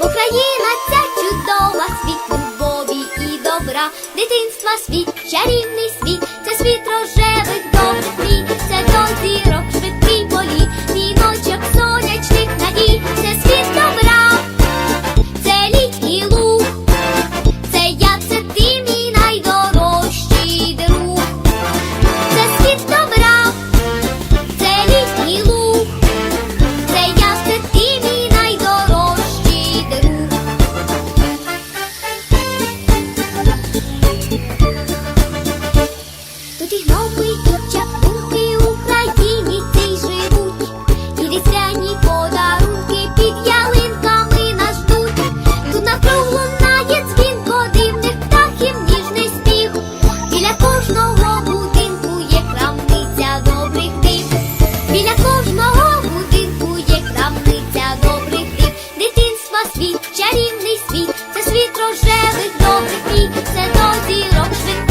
Україна ця чудова, світ любові і добра, дитинства світ, чарівний світ, це світ рожевих добрих мрій, це до зірок швидкий політ, віночок сонячних надій, це світ добра, це лід луг, це я, це ти мій найдорожчий друг, це світ добра, це лід і луг. гарний світ, це світ рожевих добрих мій, це до зірок швидких.